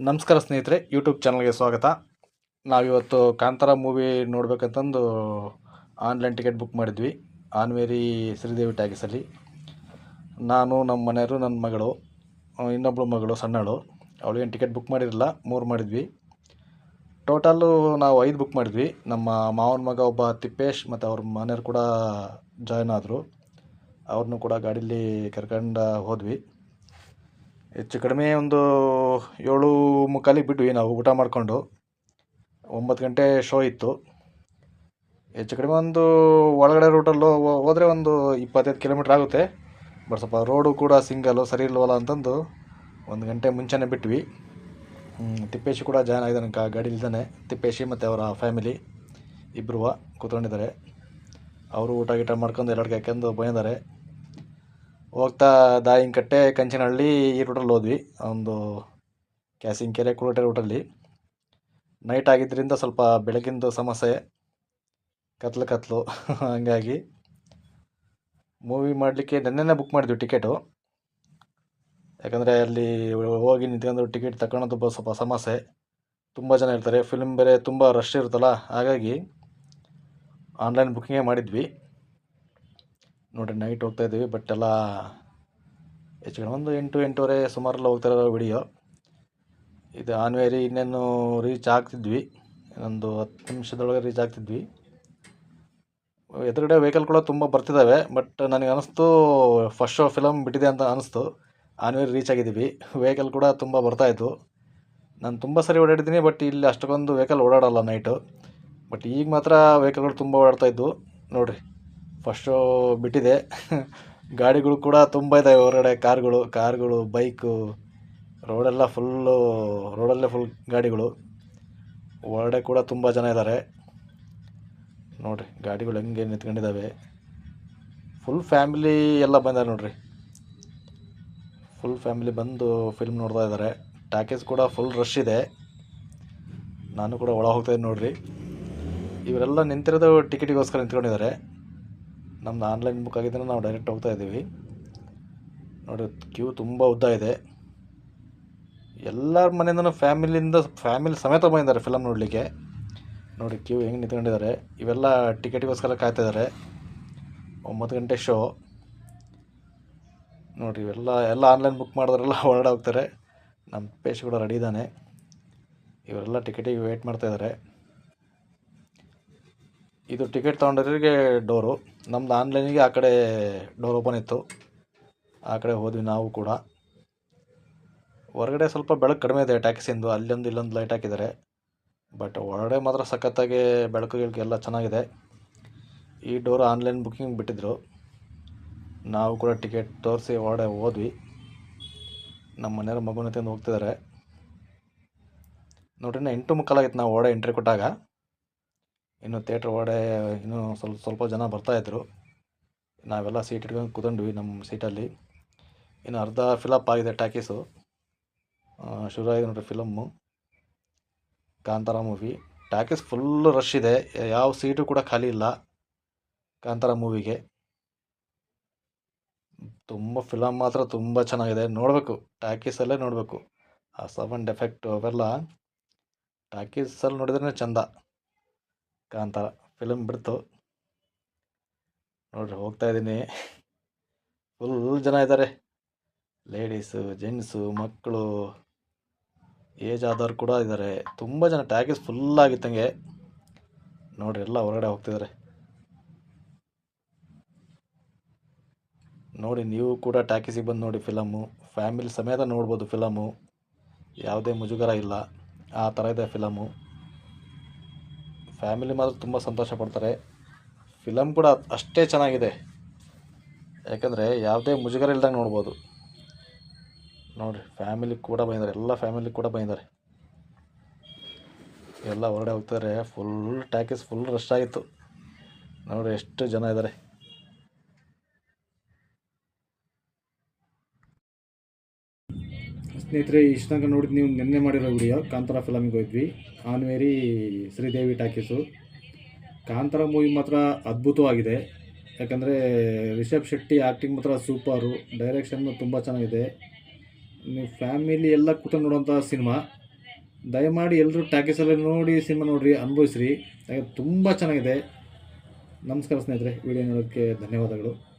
ನಮಸ್ಕಾರ ಸ್ನೇಹಿತರೆ ಯೂಟ್ಯೂಬ್ ಚಾನಲ್ಗೆ ಸ್ವಾಗತ. ನಾವಿವತ್ತು ಕಾಂತಾರ ಮೂವಿ ನೋಡಬೇಕಂತಂದು ಆನ್ಲೈನ್ ಟಿಕೆಟ್ ಬುಕ್ ಮಾಡಿದ್ವಿ. ಆನ್ವೇರಿ ಶ್ರೀದೇವಿ ಟ್ಯಾಗಿಸಲ್ಲಿ ನಾನು ನಮ್ಮ ಮನೆಯವರು ನನ್ನ ಮಗಳು ಇನ್ನೊಬ್ಬಳು ಮಗಳು, ಸಣ್ಣಳು. ಅವಳಿಗೇನು ಟಿಕೆಟ್ ಬುಕ್ ಮಾಡಿರಲಿಲ್ಲ ಮೂರು ಮಾಡಿದ್ವಿ. ಟೋಟಲ್ಲು ನಾವು ಐದು ಬುಕ್ ಮಾಡಿದ್ವಿ. ನಮ್ಮ ಮಾವನ ಮಗ ಒಬ್ಬ ತಿಪ್ಪೇಶ್ ಮತ್ತು ಅವ್ರ ಮನೆಯವ್ರು ಕೂಡ ಜಾಯ್ನ್ ಆದರು. ಅವ್ರನ್ನೂ ಕೂಡ ಗಾಡೀಲಿ ಕರ್ಕೊಂಡು ಹೋದ್ವಿ. ಹೆಚ್ಚು ಕಡಿಮೆ ಒಂದು ಏಳು ಮುಕ್ಕಾಲಿಗೆ ಬಿಟ್ವಿ ನಾವು ಊಟ ಮಾಡಿಕೊಂಡು ಒಂಬತ್ತು ಗಂಟೆ ಶೋ ಇತ್ತು. ಹೆಚ್ಚು ಕಡಿಮೆ ಒಂದು ಒಳಗಡೆ ರೂಟಲ್ಲಿ ಹೋದರೆ ಒಂದು ಇಪ್ಪತ್ತೈದು ಕಿಲೋಮೀಟ್ರ್ ಆಗುತ್ತೆ. ಬಟ್ ಸ್ವಲ್ಪ ರೋಡು ಕೂಡ ಸಿಂಗಲ್ಲು ಸರಿ ಇಲ್ವಲ್ಲ ಅಂತಂದು ಒಂದು ಗಂಟೆ ಮುಂಚೆನೇ ಬಿಟ್ವಿ. ತಿಪ್ಪೇಶಿ ಕೂಡ ಜಾಯ್ನ್ ಆಗಿದ್ದಾನೆ ಗಾಡಿ ಇಲ್ದಾನೆ. ತಿಪ್ಪೇಶಿ ಮತ್ತು ಅವರ ಫ್ಯಾಮಿಲಿ ಇಬ್ಬರು ಕೂತ್ಕೊಂಡಿದ್ದಾರೆ. ಅವರು ಊಟ ಗೀಟ ಮಾಡ್ಕೊಂಡು ಎಲ್ಲರಿಗೆ ಹಾಕ್ಯಂದು ಬಂದಿದ್ದಾರೆ. ಹೋಗ್ತಾ ದಾಯಿಂಕಟ್ಟೆ, ಕಂಚನಹಳ್ಳಿ, ಈ ರೂಟಲ್ಲಿ ಹೋದ್ವಿ. ಒಂದು ಕ್ಯಾಸಿಂಕೆರೆ ಕುರುಟೆ ರೂಟಲ್ಲಿ ನೈಟ್ ಆಗಿದ್ದರಿಂದ ಸ್ವಲ್ಪ ಬೆಳಗಿಂದು ಸಮಸ್ಯೆ. ಕತ್ಲು ಕತ್ಲು. ಹಾಗಾಗಿ ಮೂವಿ ಮಾಡಲಿಕ್ಕೆ ನೆನ್ನೆನೇ ಬುಕ್ ಮಾಡಿದ್ವಿ ಟಿಕೆಟು. ಯಾಕಂದರೆ ಅಲ್ಲಿ ಹೋಗಿ ನಿಂತ್ಕೊಂಡು ಟಿಕೆಟ್ ತಗೊಳೋದು ಸ್ವಲ್ಪ ಸಮಸ್ಯೆ. ತುಂಬ ಜನ ಇರ್ತಾರೆ. ಫಿಲ್ಮ್ ಬೇರೆ ತುಂಬ ರಶ್ ಇರುತ್ತಲ್ಲ. ಹಾಗಾಗಿ ಆನ್ಲೈನ್ ಬುಕ್ಕಿಂಗೇ ಮಾಡಿದ್ವಿ. ನೋಡಿರಿ ನೈಟ್ ಹೋಗ್ತಾ ಇದ್ದೀವಿ ಬಟ್ ಎಲ್ಲ ಹೆಚ್ಚು ಕಡಿಮೆ ಒಂದು ಎಂಟು, ಎಂಟೂವರೆ ಸುಮಾರೆಲ್ಲ ಹೋಗ್ತಾ ವಿಡಿಯೋ ಇದು ಆನ್ವೇರಿ ಇನ್ನೇನು ರೀಚ್ ಆಗ್ತಿದ್ವಿ ಒಂದು ಹತ್ತು ನಿಮಿಷದೊಳಗೆ ರೀಚ್ ಆಗ್ತಿದ್ವಿ. ಎದುರುಗಡೆ ಕೂಡ ತುಂಬ ಬರ್ತಿದ್ದಾವೆ ಬಟ್ ನನಗೆ ಅನಿಸ್ತು ಫಸ್ಟ್ ಶೋ ಫಿಲಮ್ ಬಿಟ್ಟಿದೆ ಅಂತ ಅನಿಸ್ತು. ಆನ್ವೇರಿ ರೀಚ್ ಆಗಿದ್ದೀವಿ ವೆಹಿಕಲ್ ಕೂಡ ತುಂಬ ಬರ್ತಾಯಿತ್ತು ನಾನು ತುಂಬ ಸರಿ ಓಡಾಡಿದ್ದೀನಿ ಬಟ್ ಇಲ್ಲಿ ಅಷ್ಟೊಂದು ವೆಹಿಕಲ್ ಓಡಾಡೋಲ್ಲ ನೈಟು ಬಟ್ ಈಗ ಮಾತ್ರ ವೆಹಿಕಲ್ಗಳು ತುಂಬ ಓಡಾಡ್ತಾಯಿದ್ವು ನೋಡಿರಿ. ಫಸ್ಟ್ ಬಿಟ್ಟಿದೆ. ಗಾಡಿಗಳು ಕೂಡ ತುಂಬ ಇದ್ದಾವೆ ಹೊರಗಡೆ. ಕಾರ್ಗಳು ಕಾರ್ಗಳು, ಬೈಕು, ರೋಡೆಲ್ಲ ಫುಲ್ಲು, ರೋಡಲ್ಲೇ ಫುಲ್ ಗಾಡಿಗಳು. ಹೊರಗಡೆ ಕೂಡ ತುಂಬ ಜನ ಇದ್ದಾರೆ ನೋಡಿರಿ, ಗಾಡಿಗಳು ಹೆಂಗೆ ನಿಂತ್ಕೊಂಡಿದ್ದಾವೆ ಫುಲ್ ಫ್ಯಾಮಿಲಿ ಎಲ್ಲ ಬಂದಾರೆ ನೋಡ್ರಿ. ಫುಲ್ ಫ್ಯಾಮಿಲಿ ಬಂದು ಫಿಲ್ಮ್ ನೋಡ್ತಾ ಇದ್ದಾರೆ ಟ್ಯಾಕೇಜ್ ಕೂಡ ಫುಲ್ ರಶ್ ಇದೆ. ನಾನು ಕೂಡ ಒಳ ಹೋಗ್ತಾ ಇದ್ದೀನಿ ನೋಡ್ರಿ. ಇವರೆಲ್ಲ ನಿಂತಿರೋದು ಟಿಕೆಟಿಗೋಸ್ಕರ ನಿಂತ್ಕೊಂಡಿದ್ದಾರೆ. ನಮ್ದು ಆನ್ಲೈನ್ ಬುಕ್ ಆಗಿದ್ದರೆ ನಾವು ಡೈರೆಕ್ಟ್ ಹೋಗ್ತಾ ಇದ್ದೀವಿ. ನೋಡಿ ಕ್ಯೂ ತುಂಬ ಉದ್ದ ಇದೆ. ಎಲ್ಲರ ಮನೆಯಿಂದನೂ ಫ್ಯಾಮಿಲಿಯಿಂದ ಫ್ಯಾಮಿಲಿ ಸಮೇತ ಬಂದಿದ್ದಾರೆ ಫಿಲಮ್ ನೋಡಲಿಕ್ಕೆ. ನೋಡಿ ಕ್ಯೂ ಹೆಂಗೆ ನಿಂತ್ಕೊಂಡಿದ್ದಾರೆ. ಇವೆಲ್ಲ ಟಿಕೆಟಿಗೋಸ್ಕರ ಕಾಯ್ತಾ ಇದ್ದಾರೆ. ಒಂಬತ್ತು ಗಂಟೆ ಶೋ ನೋಡಿ, ಇವೆಲ್ಲ, ಎಲ್ಲ ಆನ್ಲೈನ್ ಬುಕ್ ಮಾಡಿದ್ರೆಲ್ಲ ಹೊರಡೋಗ್ತಾರೆ. ನಮ್ಮ ಪೇಶ್ ಕೂಡ ರೆಡಿ ಇದ್ದಾನೆ. ಇವರೆಲ್ಲ ಟಿಕೆಟಿಗೆ ವೇಟ್ ಮಾಡ್ತಾ ಇದ್ದಾರೆ. ಇದು ಟಿಕೆಟ್ ತೊಗೊಂಡವರಿಗೆ ಡೋರು ನಮ್ದು ಆನ್ಲೈನಿಗೆ ಆ ಕಡೆ ಡೋರ್ ಓಪನ್ ಇತ್ತು. ಆ ಕಡೆ ಹೋದ್ವಿ ನಾವು ಕೂಡ. ಹೊರಗಡೆ ಸ್ವಲ್ಪ ಬೆಳಕು ಕಡಿಮೆ ಇದೆ ಟ್ಯಾಕ್ಸಿಂದು ಅಲ್ಲೊಂದು ಇಲ್ಲೊಂದು ಲೈಟ್ ಹಾಕಿದ್ದಾರೆ. ಬಟ್ ಒಳಗಡೆ ಮಾತ್ರ ಸಖತ್ತಾಗಿ ಬೆಳಕು ಗಿಳಕು ಎಲ್ಲ ಚೆನ್ನಾಗಿದೆ. ಈ ಡೋರ್ ಆನ್ಲೈನ್ ಬುಕ್ಕಿಂಗ್ ಬಿಟ್ಟಿದ್ರು. ನಾವು ಕೂಡ ಟಿಕೆಟ್ ತೋರಿಸಿ ಒಳಗಡೆ ಹೋದ್ವಿ. ನಮ್ಮ ಮನೆಯವ್ರ ಮಗುನ ತಂದು ಹೋಗ್ತಿದ್ದಾರೆ. ನೋಡ್ರಿ ಎಂಟು ಮುಕ್ಕಾಲಾಗಿತ್ತು ನಾವು ಓಡೆ ಎಂಟ್ರಿ ಕೊಟ್ಟಾಗ. ಇನ್ನು ಥಿಯೇಟ್ರ್ ಒಳಗಡೆ ಇನ್ನೂ ಸ್ವಲ್ಪ ಸ್ವಲ್ಪ ಜನ ಬರ್ತಾಯಿದ್ರು ನಾವೆಲ್ಲ ಸೀಟ್ ಇಟ್ಕೊಂಡು ಕೂತ್ಕೊಂಡ್ವಿ ನಮ್ಮ ಸೀಟಲ್ಲಿ ಇನ್ನು ಅರ್ಧ ಫಿಲಪ್ ಆಗಿದೆ ಟಾಕೀಸು. ಶುರು ಆಗಿದೆ ನೋಡ್ರಿ film Kantara movie talkies full rush ಇದೆ. ಯಾವ ಸೀಟು ಕೂಡ ಖಾಲಿ ಇಲ್ಲ ಕಾಂತಾರ ಮೂವಿಗೆ ತುಂಬ ಫಿಲಮ್ ಮಾತ್ರ ತುಂಬ ಚೆನ್ನಾಗಿದೆ. ನೋಡಬೇಕು. ಟಾಕೀಸಲ್ಲೇ ನೋಡಬೇಕು. ಆ ಸೌಂಡ್ ಎಫೆಕ್ಟು ಅವೆಲ್ಲ ಟಾಕೀಸಲ್ಲಿ ನೋಡಿದ್ರೆ ಚಂದ. ಕಾಂತಾರ ಫಿಲಮ್ ಬಿಡ್ತು. ನೋಡ್ರಿ, ಹೋಗ್ತಾ ಇದ್ದೀನಿ. ಫುಲ್ ಜನ ಇದ್ದಾರೆ ಲೇಡೀಸು ಜೆಂಟ್ಸು ಮಕ್ಕಳು ಏಜ್ ಆದವ್ರು ಕೂಡ ಇದ್ದಾರೆ ತುಂಬ ಜನ ಟ್ಯಾಕೀಸ್ ಫುಲ್ ಆಗಿತ್ತಂಗೆ. ನೋಡ್ರಿ, ಎಲ್ಲ ಹೊರಗಡೆ ಹೋಗ್ತಿದ್ದಾರೆ ನೋಡಿ, ನೀವು ಕೂಡ ಟ್ಯಾಕೀಸಿಗೆ ಬಂದು ನೋಡಿ ಫಿಲಮು ಫ್ಯಾಮಿಲಿ ಸಮೇತ ನೋಡ್ಬೋದು ಫಿಲಮು ಯಾವುದೇ ಮುಜುಗರ ಇಲ್ಲ. ಆ ಥರ ಇದೆ ಫಿಲಮು ಫ್ಯಾಮಿಲಿ ಮಾತ್ರ ತುಂಬ ಸಂತೋಷ ಪಡ್ತಾರೆ. ಫಿಲಮ್ ಕೂಡ ಅಷ್ಟೇ ಚೆನ್ನಾಗಿದೆ. ಯಾಕಂದರೆ ಯಾವುದೇ ಮುಜುಗರ ಇಲ್ದಂಗೆ ನೋಡ್ಬೋದು. ನೋಡಿರಿ ಫ್ಯಾಮಿಲಿ ಕೂಡ ಬಂದಿದ್ದಾರೆ. ಎಲ್ಲ ಫ್ಯಾಮಿಲಿ ಕೂಡ ಬಂದಿದ್ದಾರೆ. ಎಲ್ಲ ಹೊರಗಡೆ ಹೋಗ್ತಾರೆ ಫುಲ್ ಟ್ಯಾಕೀಸ್ ಫುಲ್ ರಶ್ ಆಗಿತ್ತು. ನೋಡಿ ಎಷ್ಟು ಜನ ಇದ್ದಾರೆ ಸ್ನೇಹಿತರೆ ಇಷ್ಟು ತನಕ ನೋಡಿದ್ದು ನೀವು ನಿನ್ನೆ ಮಾಡಿರೋ ವಿಡಿಯೋ, ಕಾಂತಾರ ಫಿಲಮಿಗೆ ಹೋದ್ವಿ. ಆನ್ವೇರಿ ಶ್ರೀದೇವಿ ಟಾಕೀಸು. ಕಾಂತಾರ ಮೂವಿ ಮಾತ್ರ ಅದ್ಭುತವಾಗಿದೆ. ಯಾಕಂದರೆ ರಿಷಬ್ ಶೆಟ್ಟಿ ಆ್ಯಕ್ಟಿಂಗ್ ಮಾತ್ರ ಸೂಪರು. ಡೈರೆಕ್ಷನ್ನು ತುಂಬ ಚೆನ್ನಾಗಿದೆ. ನೀವು ಫ್ಯಾಮಿಲಿ ಎಲ್ಲ ಕೂತ್ಕೊಂಡು ನೋಡೋಂಥ ಸಿನಿಮಾ. ದಯಮಾಡಿ ಎಲ್ಲರೂ ಟ್ಯಾಕೀಸಲ್ಲಿ ನೋಡಿ ಸಿನಿಮಾ ನೋಡಿರಿ, ಅನುಭವಿಸ್ರಿ. ಯಾಕಂದರೆ ತುಂಬ ಚೆನ್ನಾಗಿದೆ. ನಮಸ್ಕಾರ ಸ್ನೇಹಿತರೆ, ವಿಡಿಯೋ ನೋಡೋಕ್ಕೆ ಧನ್ಯವಾದಗಳು.